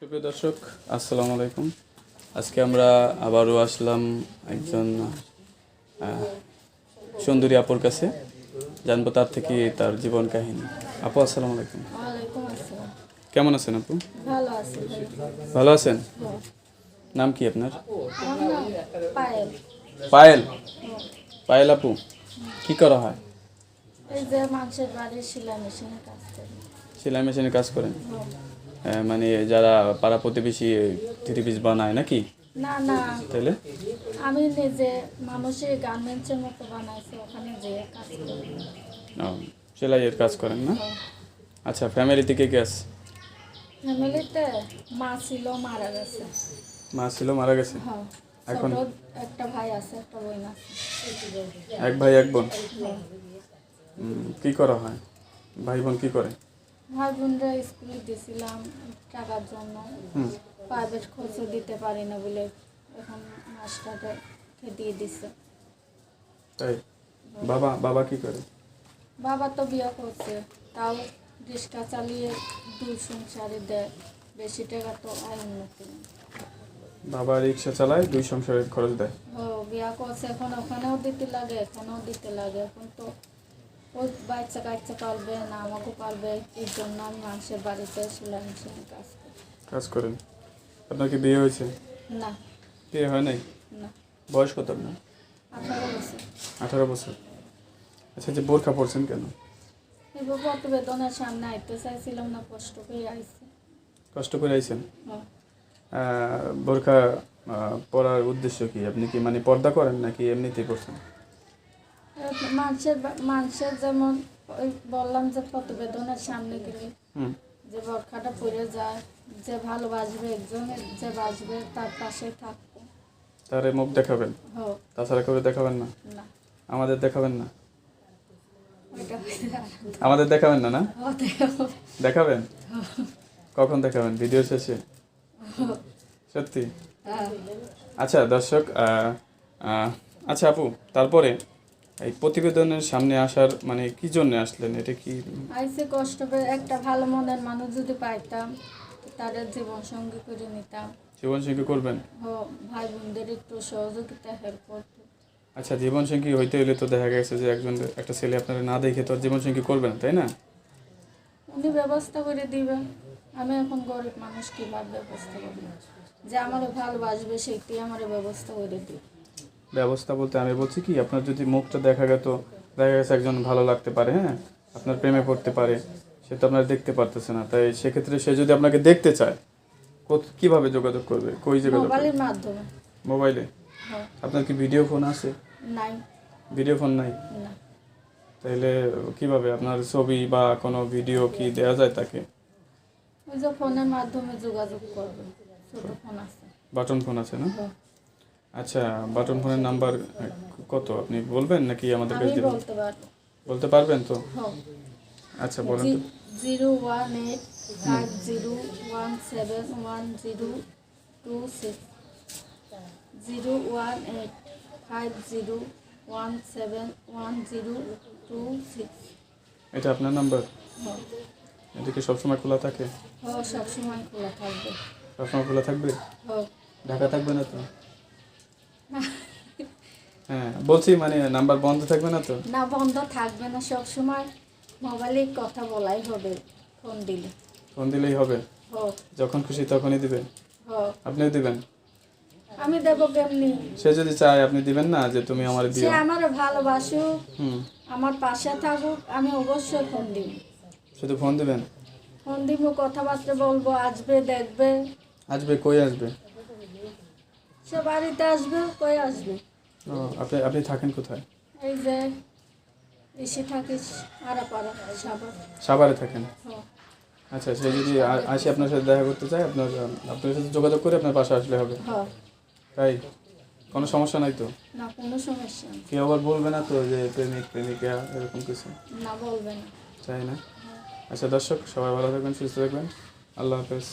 সুপ্রিয় দর্শক আসসালামু আলাইকুম। আজকে আমরা আবারও আসলাম একজন সুন্দরী আপুর কাছে। জানব তার থেকে তার জীবন কাহিনী। আপু আসসালামু আলাইকুম। কেমন আছেন আপু? ভালো আছি ভালো। আছেন? নাম কি আপনার? পায়েল। পায়েল? পায়েল আপু কি করা হয়? সেলাই মেশিনে কাজ করেন? মানে যারা পাড়া প্রতিবেশী থ্রি পিস বানায় নাকি? না না। তাহলে? আমি নিজে মানুষের গার্মেন্টসের মতো বানাইছি ওখানে যে কাজ করি। সেলাইয়ের কাজ করেন না? আচ্ছা ফ্যামিলিতে কে কে আছে? ফ্যামিলিতে মা ছিল মারা গেছে। মা ছিল মারা গেছে? হ্যাঁ এখন? একটা ভাই আছে একটা বোন আছে। এক ভাই এক বোন? কি করা হয়? ভাই বোন কি করে? ভাই বোনরা স্কুলে দিয়েছিলাম টাকার জন্য। প্রাইভেট খরচও দিতে পারি না বলে এখন মাস্টারটা দিয়ে দিচ্ছে তাই? বাবা বাবা কি করে? বাবা তো বিয়ে করছে তাও রিক্সা চালিয়ে দুই সংসারে দেয় বেশি টাকা তো আয় উন্নতি বাবা রিক্সা চালায় দুই সংসারের খরচ দেয়। ও বিয়ে করছে এখন ওখানেও দিতে লাগে এখানেও দিতে লাগে এখন তো ওই বাচ্চা কাচ্চা পালবে না আমাকেও পালবে এই জন্য আমি মানুষের বাড়িতে সেলাই মেশিনে কাজ করি। কাজ করেন? আপনার কি বিয়ে হয়েছে? না। বিয়ে হয় নাই? না। বয়স কত আপনার? আঠারো বছর। আঠারো বছর। আচ্ছা যে বোরখা পড়ছেন কেন? সামনে আইতে চাইছিলাম না কষ্ট করে কষ্ট করে আইছেন? বোরখা উদ্দেশ্য কি? আপনি কি মানে পর্দা করেন নাকি এমনিতেই করছেন মানুষের মানুষের যেমন ওই বললাম যে প্রতিবেদনের সামনে গেলে হুম। যে বরখাটা পড়ে যায় যে ভালোবাসবে একজন যে বাসবে তার পাশে থাকব। তারে মুখ দেখাবেন? তাছাড়া করে দেখাবেন না? আমাদের দেখাবেন না। আমাদের দেখাবেন না না? দেখাবেন? কখন দেখাবেন? ভিডিও শেষে? সত্যি? হ্যাঁ। আচ্ছা দর্শক আচ্ছা আপু তারপরে এই প্রতিবেদনের সামনে আসার মানে কি জন্য আসলেন? এটা কি? আইসে কষ্ট করে একটা ভালো মনের মানুষ যদি পাইতাম তাদের জীবন সঙ্গী করে নিতাম। জীবন সঙ্গী করবেন? হো ভাই বোনদের একটু সহযোগিতা হেল্প করতো। আচ্ছা জীবন সঙ্গী হইতে হলে তো দেখা গেছে যে একজন একটা ছেলে আপনারা না দেখে তো জীবন সঙ্গী করবেন তাই না? উনি ব্যবস্থা করে দিবেন। আমি এখন গরিব মানুষ কীভাবে ব্যবস্থা করব? যে আমার ভালোবাসবে সেইটি আমার ব্যবস্থা করে দিবে। ব্যবস্থা বলতে আমি বলছি কি আপনার যদি মুখটা দেখা গেত দেখা গেছে একজন ভালো লাগতে পারে হ্যাঁ? আপনার প্রেমে পড়তে পারে সে তো আপনার দেখতে পারতেছে না। তাই সেক্ষেত্রে সে যদি আপনাকে দেখতে চায় কীভাবে যোগাযোগ করবে? কই যোগাযোগ মোবাইলের মাধ্যমে। মোবাইলে? হ্যাঁ। আপনার কি ভিডিও ফোন আছে? নাই। ভিডিও ফোন নাই? না। তাইলে কীভাবে আপনার ছবি বা কোনো ভিডিও কি দেওয়া যায় তাকে? ওই যে ফোনের মাধ্যমে যোগাযোগ করবে। ছোট ফোন আছে। বাটন ফোন আছে না? হ্যাঁ। আচ্ছা বাটন ফোনের নাম্বার কত আপনি বলবেন নাকি আমাদের কাছে দিবেন? বলতে পারব। বলতে পারবেন তো? হ্যাঁ। আচ্ছা বলেন তো। Zero one eight five zero one seven one zero two six. Zero one eight five zero one seven one zero two six. এটা আপনার নাম্বার হ্যাঁ। এটা কি সবসময় খোলা থাকে? হ্যাঁ সবসময় খোলা থাকবে। সবসময় খোলা থাকবে? হ্যাঁ। ঢাকা থাকবে না তো? হ্যাঁ বলছি মানে নাম্বার বন্ধ থাকবে না তো? না বন্ধ থাকবে না সবসময় মোবাইলে কথা বলাই হবে ফোন দিলে। ফোন দিলেই হবে? যখন খুশি তখনই দিবেন? আপনিও দিবেন? আমি দেবো কেমনি? সে যদি চায় আপনি দিবেন না যে তুমি আমার সে দিও? আমার ভালোবাসুক হুম। আমার পাশে থাকুক আমি অবশ্যই ফোন দিব। শুধু ফোন দিবেন? ফোন দিব কথাবার্তা বলব আসবে দেখবে। আসবে কই আসবে? সে বাড়িতে আসবে কই আসবে? ও আপনি আপনি থাকেন কোথায়? এই যে এসে থাকিস আরাপাড়া সাভারে। থাকেন? আচ্ছা সে যদি আসে আপনার সাথে দেখা করতে চায় আপনার আপনার সাথে যোগাযোগ করে আপনার পাশে আসলে হবে। তাই? কোনো সমস্যা নাই তো? না কোনো সমস্যা কেউ আবার বলবে না তো যে প্রেমিক প্রেমিকা এরকম কিছু? না বলবে না। চাই না? আচ্ছা দর্শক সবাই ভালো থাকবেন সুস্থ থাকবেন। আল্লাহ হাফেজ।